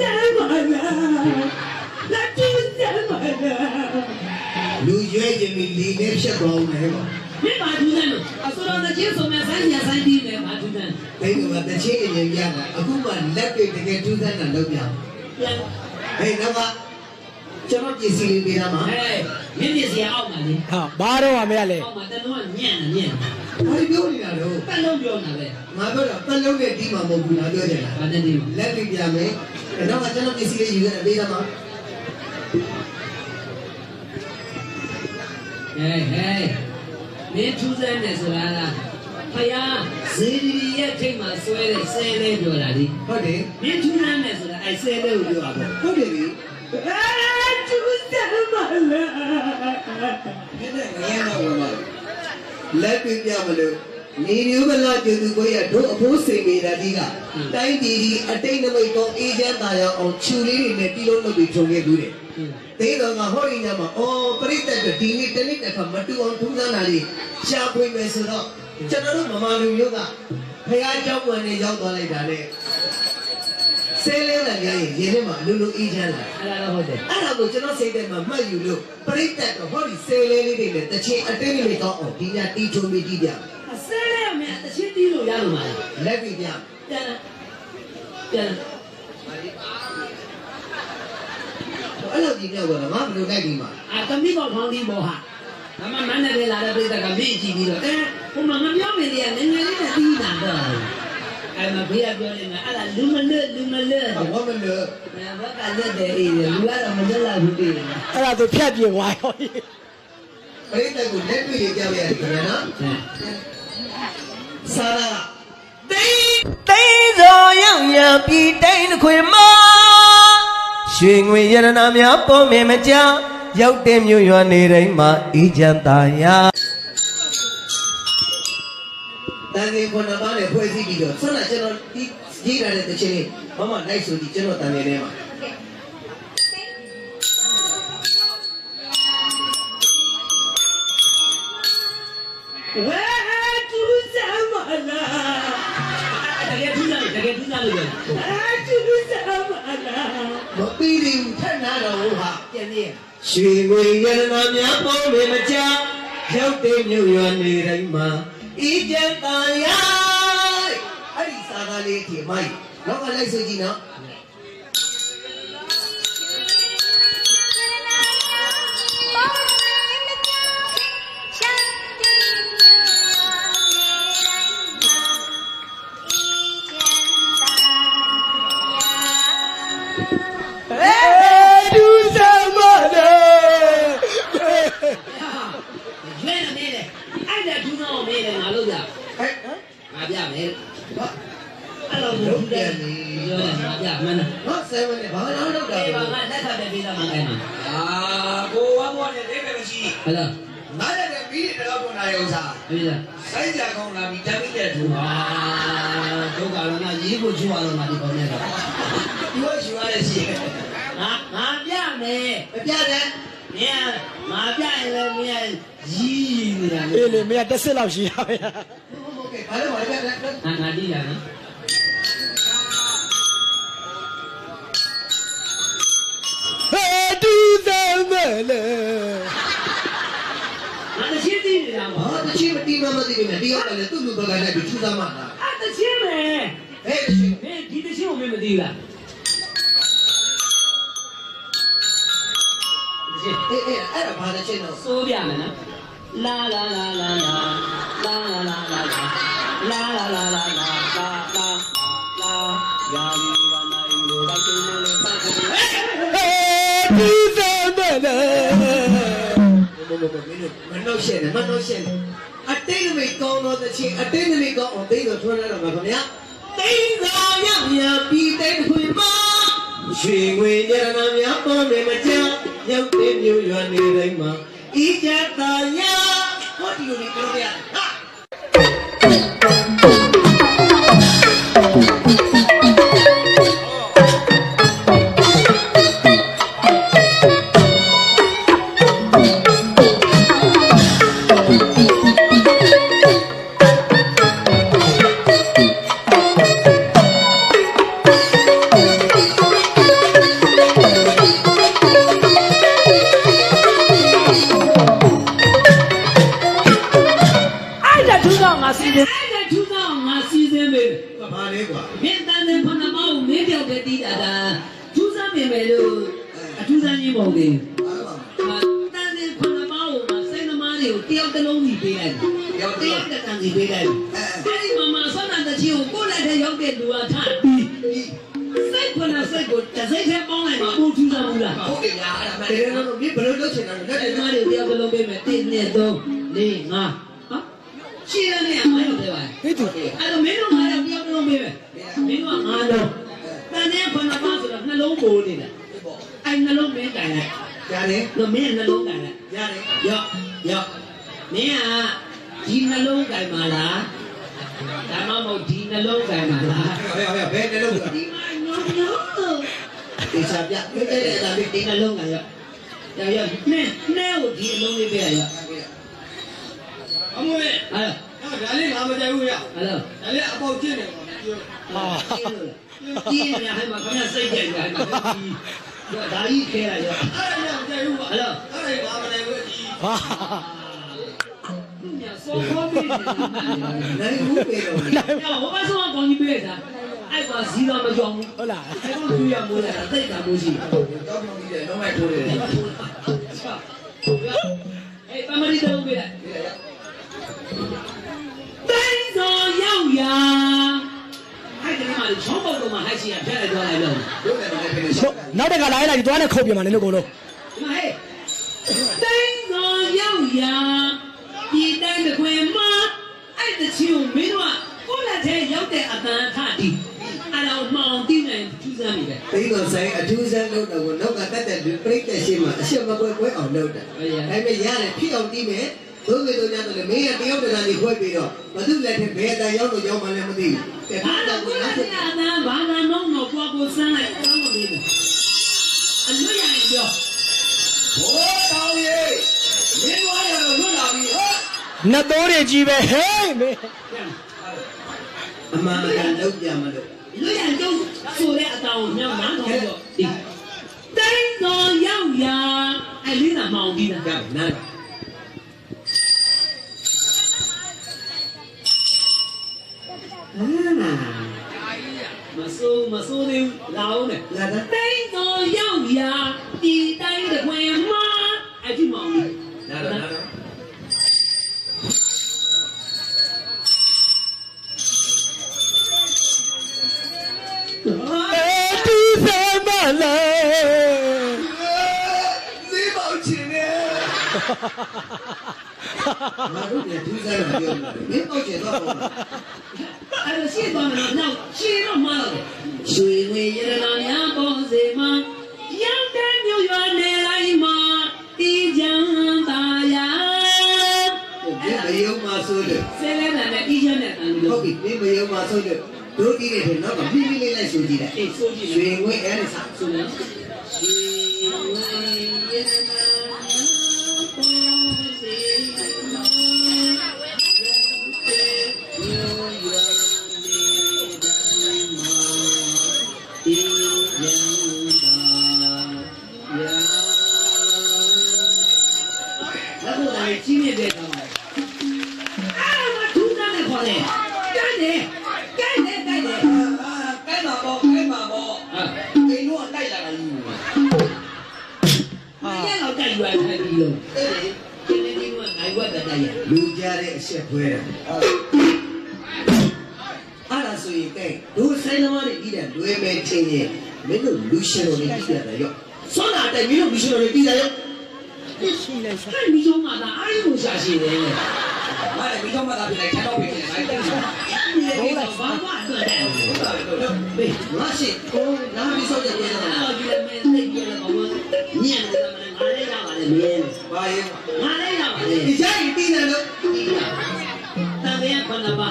စမ်းပါလားလာကျူးစမ်းပါလားလူရွေးခြင်းပြီးလီနဲ့ဖြတ်သွားအောင်လေပေါ့မင်းပါထူးစမ်းလို့အစိုးရတချင်းဆိုမဲ့ဆိုင်ညာဆိုင်ပြီးမယ်ပါထူးစမ်းဘယ်လိုမှတစ်ချင်းအရင်ပြတာအခုမှလက်တွေတကယ်ထူးဆန်းတာလုပ်ပြပြန်ဟေးတော့က ကျွန်တော်ပစ္စည်းလေးပေးတာမှာဟဲ့မင်းပြစီအောက်မှာလေဟာဘာတော့မှမရလဲအောက်မှာတလုံးကညံ့နေညံ့ဘာပြောနေတာတော့ပတ်လုံးပြောနေပဲငါပြောတာပတ်လုံးနဲ့တီးမှာမဟုတ်ဘူးလားပြောချင်တာဘာတည်းဒီလက်တွေပြမယ်တော့ကကျွန်တော်ပစ္စည်းလေးယူခဲ့ပေးတာမှာဟဲ့ဟဲ့မင်းထူးစမ်းနေဆိုတာလားဖယားဇေဒီရဲ့ထိတ်မှာဆွဲတဲ့ဆဲလေးပြောတာဒီဟုတ်တယ်မင်းထူးစမ်းနေဆိုတာအဲဆဲလေးကိုပြောတာပေါ့ဟုတ်တယ်ပြီအဲထူးစမ်းပါလားဒီ နင်းနဲ့မရတော့ဘူးလားလက်ပြပြမလို့နေရူမလာကျေသူကိုရတို့အဖိုးစိန်နေတာဒီကတိုင်းပြည်ဒီအတိတ်နမိတ်ကောအေးချမ်းသာရအောင်ခြူလေးတွေနဲ့တီးလုံးလုပ်ပြီးခြုံခဲ့သူတယ်သိတော်ကဟောရင်ညမှာအော်ပြိတ္တဒီနေ့တနေ့တစ်ခါမတူအောင်ထူးဆန်းတာလေးရှားပွင့်မယ်ဆိုတော့ကျွန်တော်တို့မမလူမျိုးကဖခင်ကြောက်ဝင်နေရောက်သွားလိုက်တာနဲ့ ဆဲလဲလာကြရင်ရင်းထဲမှာအလိုလိုအေးချမ်းလာအဲ့ဒါတော့ဟုတ်တယ်အဲ့ဒါကိုကျွန်တော်စိတ်ထဲမှာမှတ်ယူလို့ပရိသတ်တို့ဟောဒီဆဲလဲလေးတွေနဲ့တချင်းအတင်းလေးကောင်းအောင်ဒီညတီးချုံပြီးတီးပြအဆဲလေးမင်းတချင်းတီးလို့ရလို့မလားလက်ပြီးပြပြန်လာပြန်လာအဲ့လိုဒီပြောက်တော့ငါဘယ်လိုလိုက်ဒီမှာအာတမိဘောခေါင်းဒီဘောဟာဒါမှမနဲ့လာတဲ့ပြိတ္တကမေ့ကြည့်ပြီးတော့အဲဟိုမှာမပြောမင်းလေးကနည်းနည်းလေးနဲ့တီးတာတော့ အဲ့မှာဘေးကပြောနေတာအဲ့ဒါလူမလွတ်လူမလွတ်အဝမလို့ဘက်ကလွတ်တယ်အေးလူကတော့မလွတ်လာဘူးတည်တယ်အဲ့ဒါသူဖြတ်ပြေသွားရောပရိသတ်ကိုလက်ပြီးကြောက်ရတယ်ခင်ဗျာနော်စာရာတိန်တိန်စောရောက်ရပြည်တိုင်းတစ်ခွေမှာရွှေငွေရတနာများပေါ်မြင်မကြရောက်တဲ့မြို့ရွာနေတိုင်းမှာအေးချမ်းသာယာ တန်ငယ်ခုနပါးနဲ့ဖွဲ့စည်းပြီးတော့ဆက်လက်ကျွန်တော်ဒီကြီးရတဲ့တခြင်းလေးမမလိုက်ဆိုပြီးကျွန်တော်တန်ငယ်ထဲမှာဝဲသူစမ်းမလားတကယ်သူစမ်းတကယ်သူစမ်းလို့ပြောအဲသူစမ်းမလားမပြီးသေးဘူးထက်နာတော့ဟုတ်ဟာပြန်နေရွှေငွေရတနာများပေါ်မြင်မကြရောက်တဲ့မြို့ရွာနေတိုင်းမှာ အေးချမ်းသာယာအဲ့ဒီစာသားလေးဒီမိုက်တော့ကလိုက်ဆိုကြည့်နော် ဟဲ့လားနားရတယ်ပြီးတယ်တော့ကုန်တာရဲ့ဥစ္စာပြီးလားစိုက်ကြကောင်းလာပြီးတက်ပြီးတဲ့သူဟာဒုက္ခရဏရေးဖို့ချွာတော့မှဒီပေါ်မြက်တော့ဒီလိုချွာရရှိငါငါပြမယ်မပြတဲ့မြန်ငါပြရင်လည်းမြန်ရီးနေတာလေလေမရတက်စစ်လောက်ရှိရပါဗျာဟုတ်ကဲ့ဘာလို့မလဲငါငါကြည့်ရမယ်ဟဲ့ဒူးတယ်မဲလေ တချင်းသိနေတာဟာပေါ့တချီမတီးမမသိဘူးနဲ့ဒီရောက်ကလည်းသူ့လူဘက်ကလည်းဒီထူးသားမှလားအတချင်းမယ်ဟဲ့တချီမင်းဒီတချင်းကိုမင်းမသိလားတချင်းအေးအေးအဲ့ဒါဘာတချီတော့စိုးပြမယ်နော်လာလာလာလာလာလာလာလာလာလာလာလာလာလာလာလာလာယာလီဝနိုင်လိုဘာချင်းလဲပ ဘဘဘမင်းမနှုတ်ရှက်နဲ့မနှုတ်ရှက်နဲ့အတိတ်နမိတ်ကောင်းတော့တချီအတိတ်နမိတ်ကောင်းအောင်သိတော့ထွန်းလာတော့မှာခင်ဗျာတိန်စောရောက်ရပြည်တိုင်းတစ်ခွေမှာရွှေငွေရတနာများပေါ်မြင်မကြရောက်တဲ့မြို့ရွာနေတိုင်းမှာအေးချမ်းသာယာဟောဒီလိုလေးပြောပြရတယ်ဟာဟ င်းပုံသေးအားလုံးဟာတန်တဲ့ခုနမောင်းကိုစိတ်သမားတွေကိုတယောက်တစ်လုံးစီပေးလိုက်တယောက်တစ်တန်စီပေးလိုက်အဲ့ဒီမှာမှာဆောင်းတဲ့ချင်းကိုကိုယ်လည်းတဲ့ရောက်တဲ့လူကထပြီးစိတ်ခုနစိတ်ကိုတစ်စိတ်ထဲပေါင်းလိုက်မှာဘူးထူးဆန်းဘူးလားဟုတ်တယ်ညာအဲ့ဒါမှတကယ်တော့မင်းဘယ်လိုလုပ်ချင်တာလဲလက်အဲ့တွေဒီမှာတွေတယောက်တစ်လုံးပေးမယ်1 2 3 4 5ဟာရှင်းရတယ်အမိုင်းလို့ပြောပါဟေးသူအဲ့တော့မင်းတို့ငါရောက်တယောက်တစ်လုံးပေးမယ်မင်းတို့ကငါလုံးတန်တဲ့ခုနပါဆိုတော့နှလုံးပိုးနေတာအဲ့ နှလုံးမင်းတိုင်လိုက်ရတယ်တော့မင်းနှလုံးတိုင်လိုက်ရတယ်ရော့ရော့မင်းကဒီနှလုံးတိုင်ပါလားဒါမှမဟုတ်ဒီနှလုံးတိုင်ပါလားဘယ်ဘယ်ဘယ်နဲ့လုပ်တာဒီဒီမှာညောညောတေချာပြဘယ်တဲ့ဒါဒီနှလုံးကရော့ရော့ရော့နဲ့နဲ့ကိုဒီအလုံးလေးပြရရော့အမွေအဲ့ဒါလေးငါမကြိုက်ဘူးရအဲ့တော့ဒါလေးအပေါက်ကျင်းနေပါပြောဟာဒီနေရာမှာခမစိတ်ကြိုက်တယ်မှာ ဒီရော့ဒါကြီးခဲရရော့အဲ့ဒါမကြိုက်ဘူးပါအဲ့တော့အဲ့ဒါငါမနိုင်ဘူးဒီဟာညစောခေါ်ပြီးနေတယ်နိုင်ဘူးပဲတော့။ဟောဘာဆုံးအောင်ကြီးပေးတာ။အဲ့ကွာဇီးတော့မကြောက်ဘူးဟုတ်လား။အဲ့ကောင်သူရမိုးလာတာတိတ်တာမိုးရှိတယ်တော့ပြောပြီးတယ်လုံးဝထိုးတယ်။အေးပမရီတော့ပေးလိုက်။ နောက်တက်ကလာလိုက်လိုက်သွားနဲ့ခုတ်ပြမှာနင်တို့ကိုလုံး။ဒီမှာဟဲ့။တိုင်းစောရောက်ရာဒီတိုင်းတစ်ခွင်မှာအဲ့တချီကိုမင်းတို့ကကိုယ့်လက်ထဲရောက်တဲ့အတန်ထတီးအဲ့တော့မှောင်တိနိုင်ထူးဆန်းနေတယ်သိတော့ဆိုင်အထူးဆန်းလုပ်တော့နောက်ကတက်တဲ့ပြိတ်တဲ့ရှင်းမှာအရှက်မပွဲပွဲအောင်လုပ်တာဒါပေမဲ့ရတယ်ဖြစ်အောင်တီးမယ်သို့ပေတော့ညတော့လေမင်းကတယောက်တည်းကနေခွဲပြီးတော့ဘသူလက်ထက်ဘယ်အတိုင်းရောက်လို့ရောက်မှလည်းမသိဘူးကဲဘာဒါလို့တော့ကိုကိုယ်ယ်ကလားအတန်းဘာသာမုံတော့ကိုကိုစမ်းလိုက်တောင်းလို့နေတယ် အလွတ်ရရင်ပြောဘိုးတော်ကြီးမင်းတို့ရတော့လွတ်လာပြီဟောနှစ်သိုးတွေကြီးပဲဟေးမေအမှန်ကန်လောက်ကြမလို့လွတ်ရရင်ကျုပ်ဆိုတဲ့အတောင်မြောက်နားထောင်တော့ဒီတိုင်းတော်ရောက်ရာအဲ့လေးသာမောင်ပြီးတာကြောက်နားမစိုးမစိုးသေးဘူးလာအောင်နဲ့လာတာ တိုင်းတော်ရောက်ရာဒီတိုင်းတစ်ခွင်မှာအဲ့ဒီမောင်ပြီးလာတော့လာတော့အေးတူစမ်းမလားဈေးပေါချင်နေမတို့ကသူစားတယ်ပြောတယ်မင်းပေါချင်တော့ပေါ့အဲ့ဒါရှင်းသွား တဲ့မြို့ရွာနေလိုက်မှာတီးကြံပါယာဒီမယုံမဆိုးလို့ဆဲလဲတယ်နဲ့တီးကြံတဲ့တန်လို့ဟုတ်ပြီဒီမယုံမဆိုးလို့တို့တီးတဲ့နောက်ကမိမိလေးလိုက်ဆိုကြည့်တယ်အေးဆိုကြည့်ရွှေငွေအဲ့ဒါစားဆိုနော်ရွှေငွေရတနာများပေါ်စေ တိုင်ကြီးမြင့်တဲ့ကောင်ပါအာမထူးတာနဲ့ခေါ်တယ်ကိုင်းတယ်ကိုင်းတယ်ကိုင်းတယ်အာကိုင်းမှာပေါ့ကိုင်းမှာပေါ့ဟာအိမ်တော့တိုက်လာတာယူမရတော့ကြိုက်ရွယ်ထိုင်ပြီးလို့ဒီနေ့ဒီမှာငိုင်ဝတ်တဲ့ရလူကြတဲ့အဆက်ဖွဲတာအဲ့ဒါဆိုရင်ကဲတို့ဆိုင်သမားတွေပြီးတယ်လွယ်မယ်ချင်းရင်မင်းတို့လူရှင်တော်တွေပြီးရတယ်ရောစောနာတိုင်မင်းတို့လူရှင်တော်တွေပြီးတယ်ရော ရှိလိုက်စဟဲ့မိဆုံးမှာဒါအားလုံးရှာရှိတယ်မာလည်းပြီးတော့မှသာပြလိုက်ထတော့ပြင်လိုက်တယ်ဟုတ်ဒီလေကတော့ဘာမှအတွက်တယ်တာပဲတော့ဘေးငါရှိကိုနားပြီးစောက်ကြပြန်လာအော်ဒီလေမင်းသိကြတယ်ဘာမှညံ့တယ်မင်းငါလည်းရပါတယ်မင်းဘာရင်ငါလည်းရပါတယ်ဒီကြိုင်ပြီးတယ်လို့ဒီကတန်တဲ့ခဏပါ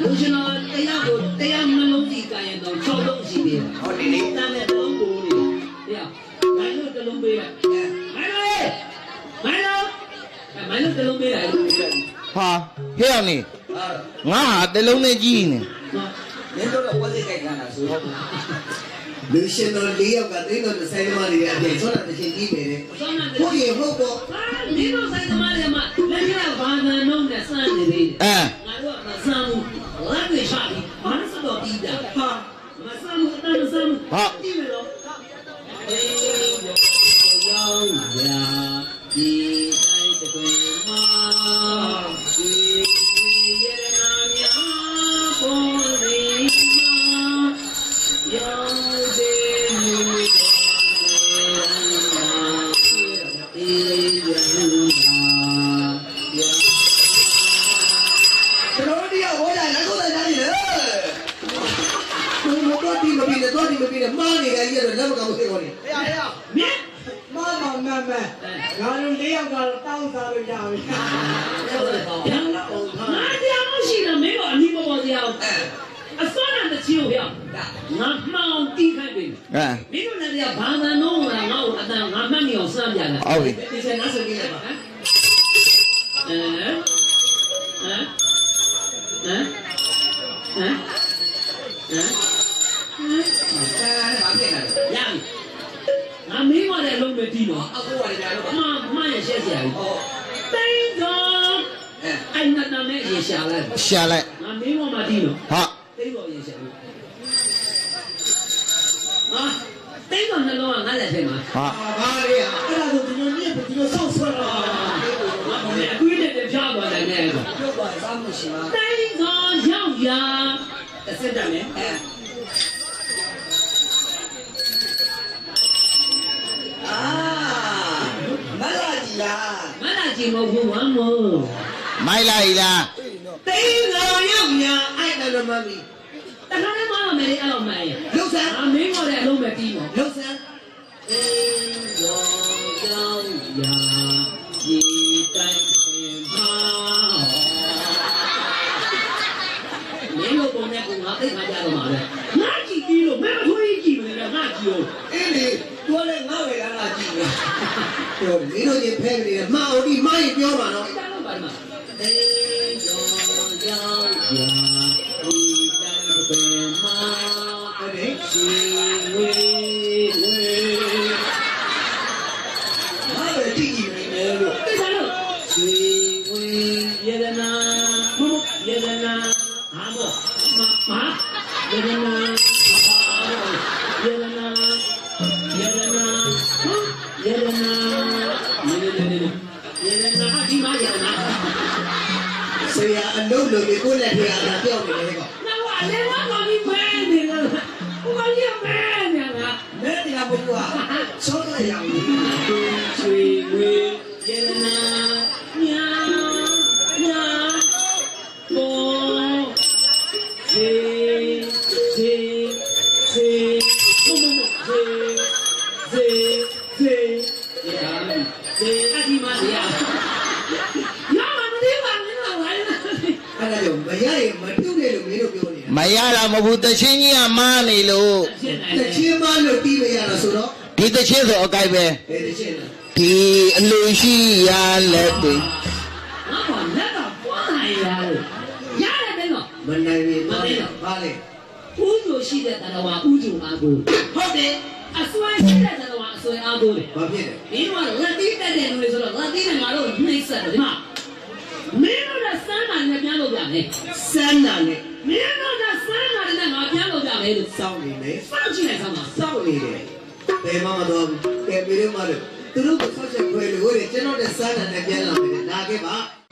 လူရှင်တော်တရားကိုတရားနှလုံးကြည့်ကြရင်တော့၆လုံးရှိသေးတယ်ဟောဒီနေ့တန်တဲ့လုံးကိုနေတရားမိုင်းလို့တလုံးပေးလိုက်မိုင်းလို့မိုင်းလို့ မိုင်းလို့တလုံးပေးလိုက်ဟာဟဲ့အောင်နေအာငါဟာတလုံးနဲ့ကြီးနေမင်းတို့တော့ဝက်စစ်ကြိုက်ကြတာဆိုတော့လူရှင်တော်၄ယောက်ကသိတော့ဆိုင်သမားတွေအပြင်စောနာတစ်ချိန်ပြီးနေတယ်ဆောင်းနေဟုတ်ရေဟုတ်ပေါ့ဟာဒီလိုဆိုင်သမားတွေမှာလက်ရဘာသာနှုံးနဲ့စမ်းနေသေးတယ်အဲငါတို့ကမစမ်းဘူးလက်တွေချပြီးဘာလို့စတော့ပြီးတာဟာမစမ်းဘူးအတမ်းမစမ်းဘူး ဟမ်မင်းတို့လည်းဘာသာလုံးလာငါ့ကိုအတန်ငါမှတ်မိအောင်စမ်းပြတယ်ဟုတ်ပြီဒီစက်နားဆိုကြည့်လိုက်ပါဟမ်အဲဟမ်ဟမ်ဟမ်ဟမ်ဟမ်ဘာဖြစ်လဲရပြီငါမင်းမတဲ့အလုံးပဲတီးတော့အကူရတယ်ဗျာလို့အမမရရှက်စရာကြီးဟောတိုင်းတော့အဲအဲ့နတ်နာနဲ့ရေရှာလိုက်ရှာလိုက် ငါမင်းမမတီးတော့ ဟာ တိတ်တော်ရေရှာလိုက်ဟာ တိတ်တော်နှလုံးကငါလက်ထဲမှာဟာဘာလေးอ่ะအဲ့ဒါဆိုဒီလိုနေ့ဒီလိုဆောက်ဆွဲတော့ငါမင်းအကွေးနဲ့ပြားသွားတယ်နဲ့ဆိုပြုတ်သွားစားမှုရှိမှာတိုင်းတော်ရောက်ရာတစ်စက်တည်းနဲ့အဲအာမလာကြီးလားမနာကြည့်မဟုတ်ဘူးဝမ်းမို့မိုက်လိုက်လားတိန်းတော်ရောက်ညာအဲ့ဒါလည်းမမီတခါတည်း မအောင်မယ်အဲ့လိုမယ်လှုပ်ဆန်းအမင်းမတဲ့အလုံးပဲပြီးမှာလှုပ်ဆန်းအေးရောကြောင်းရာဒီတိုင်းစင်ပါမင်းတို့ပုံနဲ့ပုံငါသိခါကြတော့မှာပဲငါကြည့်ပြီးလို့မင်းမထွေးကြည့်မနေတော့ငါကြည့်အေးလေတွားလဲငါ့ဝေလာလာကြည့်နေပြောမင်းတို့ချင်းဖဲနေတယ်မှားအောင်ဒီမှားရင်ပြောပါတော့ ဆရာအလုပ်လုပ်ပြီးကိုယ့်လက်ထဲအားပြောနေတယ်ကော တရားဘုရားချောလိုက်ရအောင်ရွှေဝေယဒနာညာညာ ရတာမဟုတ်ဘူးတချင်းကြီးကမားနေလို့ဖြစ်နေတတယ်ချင်းမလို့တီးမရတော့ဆိုတော့ဒီတချင်းဆိုအကိုက်ပဲဘယ်တချင်းလဲဒီအလူရှိရလက်တွေငါကလက်တော့ပွားနိုင်ရတယ်ရတယ်တဲ့နော်မနိုင်ရင်မနိုင်တော့ဘာလဲဥဇိုရှိတဲ့တရဝဥဇိုအားကိုဟုတ်တယ်အစွဲရှိတဲ့တရဝအစွဲအားကိုလေဘာဖြစ်လဲမင်းတို့ကလက်တီးတက်တဲ့လူတွေဆိုတော့လက်တီးနဲ့ငါတို့နှိမ့်ဆက်တယ်ဒီမှာမင်းတို့ကစမ်းတာနဲ့ပြန်လို့ပြမယ်စမ်းတာနဲ့မင်းတို့ကစမ်းတာနဲ့ငါပြန် လို့ပြမယ်လို့စောင့်နေမယ်စောင့်ကြည့်နေစမ်းပါစောင့်နေတယ်ဘယ်မှမတော့ဘူးကဲပြီးတော့မှလို့သူတို့ကိုဆောက်ချက်ခွဲလို့ဟိုကျွန်တော်တဲ့စမ်းတာနဲ့ပြန်လာမယ်လာခဲ့ပါ